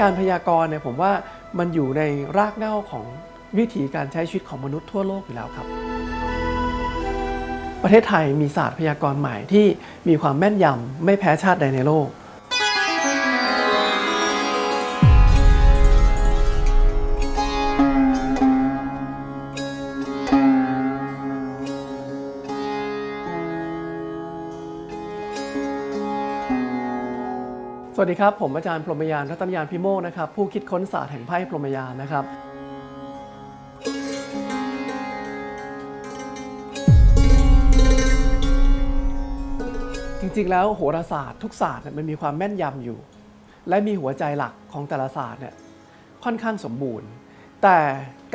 การพยากรณ์เนี่ยผมว่ามันอยู่ในรากเหง้าของวิถีการใช้ชีวิตของมนุษย์ทั่วโลกอยู่แล้วครับ ประเทศไทยมีศาสตร์พยากรณ์ใหม่ที่มีความแม่นยำไม่แพ้ชาติใดในโลก สวัสดีครับ ผมอาจารย์พรหมยานรัตนยานพิโมกนะครับ ผู้คิดค้นศาสตร์แห่งไพ่พรหมยานนะครับ จริงๆ แล้วโหราศาสตร์ทุกศาสตร์เนี่ยมันมีความแม่นยำอยู่ และมีหัวใจหลักของแต่ละศาสตร์เนี่ยค่อนข้างสมบูรณ์ แต่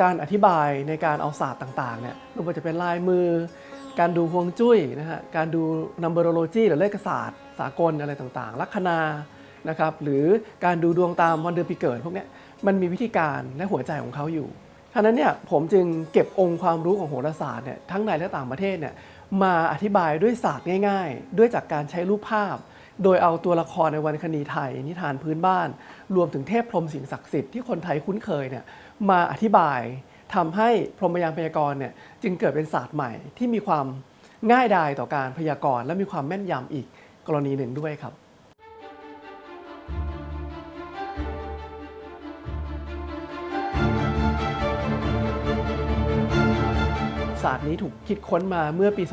การอธิบายในการเอาศาสตร์ต่างๆเนี่ยไม่ว่าจะเป็นลายมือ การดูฮวงจุ้ยนะฮะการดู numberology หรือเลขศาสตร์ สากลอะไรต่างๆ ลัคนา นะครับหรือการดูดวงตามวันเดือนปีเกิดพวกนี้มันมีวิธีการและหัวใจของเขาอยู่ฉะนั้นเนี่ยผมจึงเก็บองค์ความรู้ของโหราศาสตร์เนี่ยทั้งในและต่างประเทศเนี่ยมาอธิบายด้วยศาสตร์ง่าย ๆ ด้วยจากการใช้รูปภาพ โดยเอาตัวละครในวรรณคดีไทย นิทานพื้นบ้าน รวมถึงเทพพรหมสิ่งศักดิ์สิทธิ์ที่คนไทยคุ้นเคยเนี่ยมาอธิบายทำให้พรหมยานพยากรณ์เนี่ยจึงเกิดเป็นศาสตร์ใหม่ ที่มีความง่ายดายต่อการพยากรณ์และมีความแม่นยำอีกกรณีหนึ่งด้วยครับ ศาสตร์นี้ถูกคิดค้นมาเมื่อปี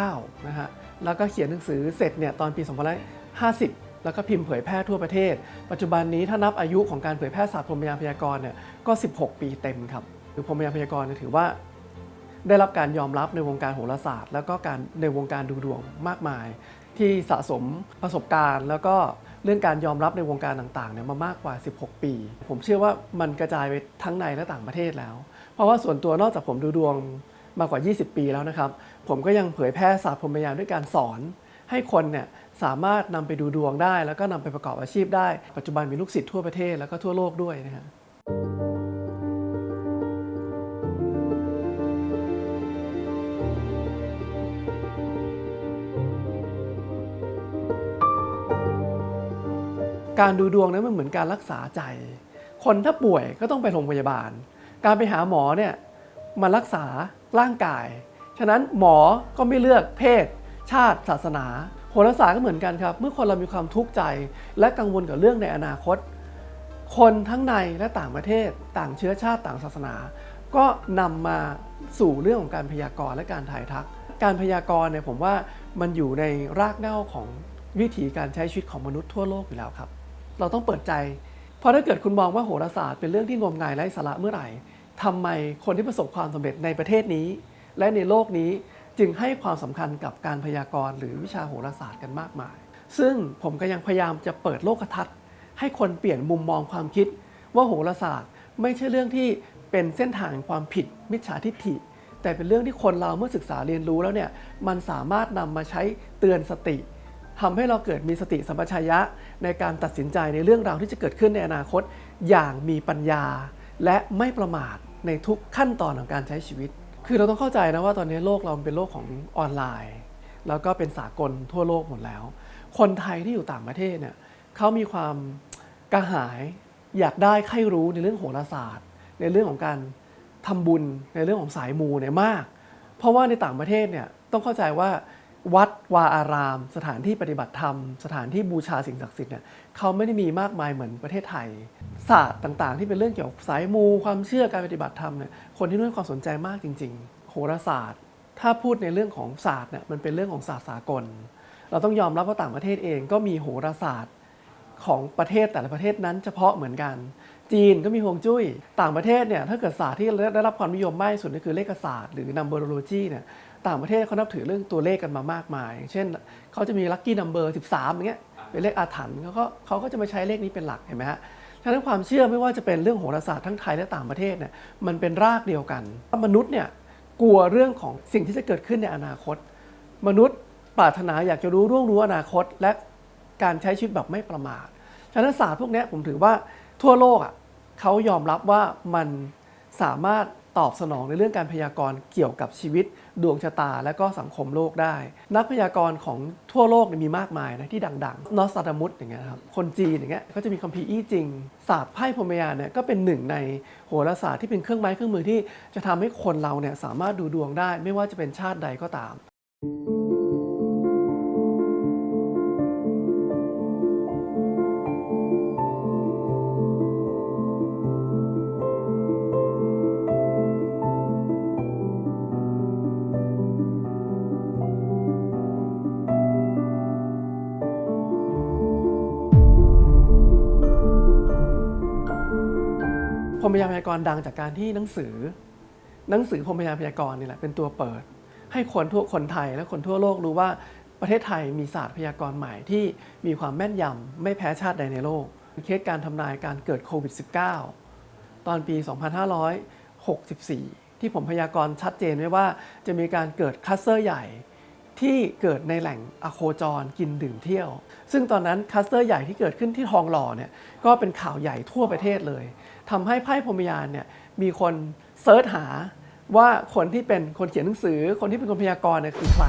2549 นะฮะ แล้วก็เขียนหนังสือเสร็จเนี่ยตอนปี 2550 แล้วก็พิมพ์เผยแพร่ทั่วประเทศ ปัจจุบันนี้ถ้านับอายุของการเผยแพร่ศาสตร์พรหมยานพยากรณ์เนี่ยก็ 16 ปีเต็มครับคือพรหมยานพยากรณ์ถือว่าได้รับการยอมรับในวงการโหราศาสตร์ แล้วก็การในวงการดูดวงมากมาย ที่สะสมประสบการณ์ แล้วก็เรื่องการยอมรับในวงการต่างๆเนี่ยมามากกว่า 16 ปี ผมเชื่อว่ามันกระจายไปทั้งในและต่างประเทศแล้ว เพราะว่าส่วนตัวนอกจากผมดูดวงมากกว่า 20 ปีแล้วนะครับ ผมก็ยังเผยแพร่ศาสตร์พรหมยานด้วยการสอน ให้คนเนี่ยสามารถนำไปดูดวงได้ แล้วก็นำไปประกอบอาชีพได้ ปัจจุบันมีลูกศิษย์ทั่วประเทศแล้วก็ทั่วโลกด้วยนะฮะการดูดวงนั้นมันเหมือนการรักษาใจ คนถ้าป่วยก็ต้องไปโรงพยาบาล การไปหาหมอเนี่ยมารักษาร่างกาย ฉะนั้นหมอก็ไม่เลือกเพศ ชาติศาสนาโหราศาสตร์ก็เหมือนกันครับ เมื่อคนเรามีความทุกข์ใจ และกังวลกับเรื่องในอนาคต คนทั้งในและต่างประเทศ ต่างเชื้อชาติต่างศาสนา ก็นำมาสู่เรื่องของการพยากรณ์และการถ่ายทัก การพยากรณ์เนี่ยผมว่ามันอยู่ในรากเหง้าของวิถีการใช้ชีวิตของมนุษย์ทั่วโลกอยู่แล้วครับ เราต้องเปิดใจ เพราะถ้าเกิดคุณมองว่าโหราศาสตร์เป็นเรื่องที่งมงายไร้สาระเมื่อไหร่ ทำไมคนที่ประสบความสำเร็จในประเทศนี้ และในโลกนี้จึงให้ความสำคัญกับการพยากรณ์หรือวิชาโหราศาสตร์กันมากมาย ซึ่งผมก็ยังพยายามจะเปิดโลกทัศน์ ให้คนเปลี่ยนมุมมองความคิด ว่าโหราศาสตร์ ไม่ใช่เรื่องที่เป็นเส้นทางความผิดมิจฉาทิฏฐิ แต่เป็นเรื่องที่คนเราเมื่อศึกษาเรียนรู้แล้วเนี่ยมันสามารถนำมาใช้เตือนสติทำให้เราเกิดมีสติสัมปชัญญะในการตัดสินใจในเรื่องราวที่จะเกิดขึ้นในอนาคตอย่างมีปัญญา และไม่ประมาทในทุกขั้นตอนของการใช้ชีวิต คือเราต้องเข้าใจนะว่าตอนนี้โลกเราเป็นโลกของออนไลน์ แล้วก็เป็นสากลทั่วโลกหมดแล้ว คนไทยที่อยู่ต่างประเทศเนี่ยเขามีความกระหายอยากได้ใครรู้ในเรื่องโหราศาสตร์ ในเรื่องของการทำบุญในเรื่องของสายมูเนี่ยมาก เพราะว่าในต่างประเทศเนี่ยต้องเข้าใจว่า วัดวาอาราม สถานที่ปฏิบัติธรรม สถานที่บูชาสิ่งศักดิ์สิทธิ์เนี่ยเขาไม่ได้มีมากมายเหมือนประเทศไทย ศาสตร์ต่างๆ ที่เป็นเรื่องเกี่ยวกับสายมู ความเชื่อการปฏิบัติธรรมเนี่ยคนที่นู่นความสนใจมากจริง ๆ โหราศาสตร์ ถ้าพูดในเรื่องของศาสตร์เนี่ยมันเป็นเรื่องของศาสตร์สากล เราต้องยอมรับว่าต่างประเทศเองก็มีโหราศาสตร์ของประเทศแต่ละประเทศนั้นเฉพาะเหมือนกัน จีนก็มีฮวงจุ้ย ต่างประเทศเนี่ยถ้าเกิดศาสตร์ที่ได้รับความนิยมมากที่สุดก็คือเลขศาสตร์หรือ numberology เนี่ย ต่างประเทศเขานับถือเรื่องตัวเลขกันมามากมาย เช่นเขาจะมี lucky number 13 อย่างเงี้ยเป็นเลขอาถรรพ์เขาก็เขาก็จะมาใช้เลขนี้เป็นหลักเห็นไหมฮะฉะนั้นความเชื่อไม่ว่าจะเป็นเรื่องโหราศาสตร์ทั้งไทยและต่างประเทศเนี่ยมันเป็นรากเดียวกันมนุษย์เนี่ยกลัวเรื่องของสิ่งที่จะเกิดขึ้นในอนาคต มนุษย์ปรารถนาอยากจะรู้ร่วงรู้อนาคต และการใช้ชีวิตแบบไม่ประมาทฉะนั้นศาสตร์พวกนี้ผมถือว่าทั่วโลกอะเขายอมรับว่ามันสามารถ ตอบสนองในเรื่องการพยากรณ์เกี่ยวกับชีวิต ดวงชะตาและก็สังคมโลกได้ นักพยากรณ์ของทั่วโลกเนี่ยมีมากมายนะที่ดังๆนอสตาดามุสอย่างเงี้ยครับคนจีนอย่างเงี้ยก็จะมีคัมภีร์อี้จริงศาสตร์ไพ่พรหมยานเนี่ยก็เป็นหนึ่งในโหราศาสตร์ที่เป็นเครื่องไม้เครื่องมือที่จะทำให้คนเราเนี่ยสามารถดูดวงได้ ไม่ว่าจะเป็นชาติใดก็ตามพ รหมยาพยากรณ์ดังจากการที่หนังสือ หนังสือพรหมยาพยากรณ์นี่แหละเป็นตัวเปิด ให้คนทั่วคนไทยและคนทั่วโลกรู้ว่าประเทศไทยมีศาสตร์พยากรณ์ใหม่ที่มีความแม่นยำไม่แพ้ชาติใดในโลกเคสการทำนายการเกิดโควิด -19 ตอนปี 2564 ที่ผมพยากรณ์ชัดเจนไว้ว่าจะมีการเกิดคัสเตอร์ใหญ่ ที่เกิดในแหล่งอโคจรกินดื่มเที่ยว ซึ่งตอนนั้นคัสเตอร์ใหญ่ที่เกิดขึ้นที่ทองหล่อเนี่ยก็เป็นข่าวใหญ่ทั่วประเทศเลยทำให้ไพ่พรมยานเนี่ยมีคนเซิร์ชหาว่าคนที่เป็นคนเขียนหนังสือ คนที่เป็นคนพยากรณ์เนี่ยคือใคร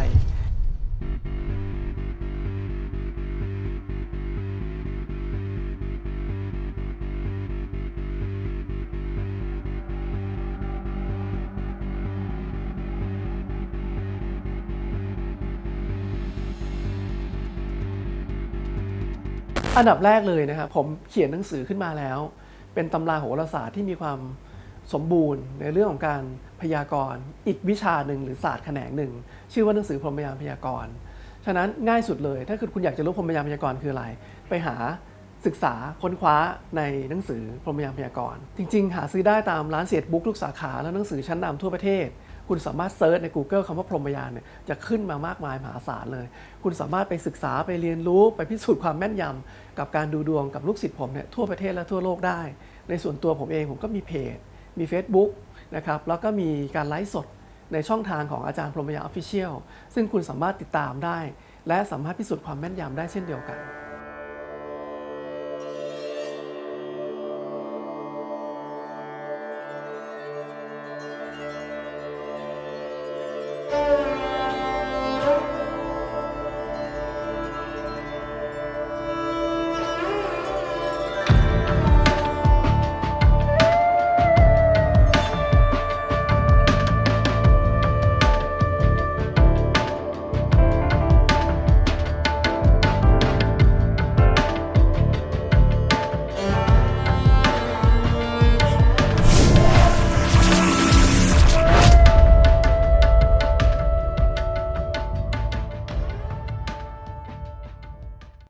อันดับแรกเลยนะครับผมเขียนหนังสือขึ้นมาแล้ว เป็นตำราโหราศาสตร์ที่มีความสมบูรณ์ในเรื่องของการพยากรณ์ อีกวิชาหนึ่งหรือศาสตร์แขนงหนึ่ง ชื่อว่าหนังสือพรหมยานพยากรณ์ฉะนั้นง่ายสุดเลย ถ้าคือคุณอยากจะรู้พรหมยานพยากรณ์คืออะไร ไปหาศึกษาค้นคว้าในหนังสือพรหมยานพยากรณ์จริง ๆ หาซื้อได้ตามร้านเสียดบุ๊กทุกสาขาแล้วหนังสือชั้นนำทั่วประเทศ คุณสามารถเซิร์ชใน Google คำว่าพรหมยานเนี่ยจะขึ้นมามากมายมหาศาลเลย คุณสามารถไปศึกษาไปเรียนรู้ไปพิสูจน์ความแม่นยำกับการดูดวงกับลูกศิษย์ผมเนี่ยทั่วประเทศและทั่วโลกได้ ในส่วนตัวผมเองผมก็มีเพจ มี Facebook นะครับแล้วก็มีการไลฟ์สดในช่องทางของอาจารย์พรหมยานออฟฟิเชียลซึ่งคุณสามารถติดตามได้ และสามารถพิสูจน์ความแม่นยำได้เช่นเดียวกัน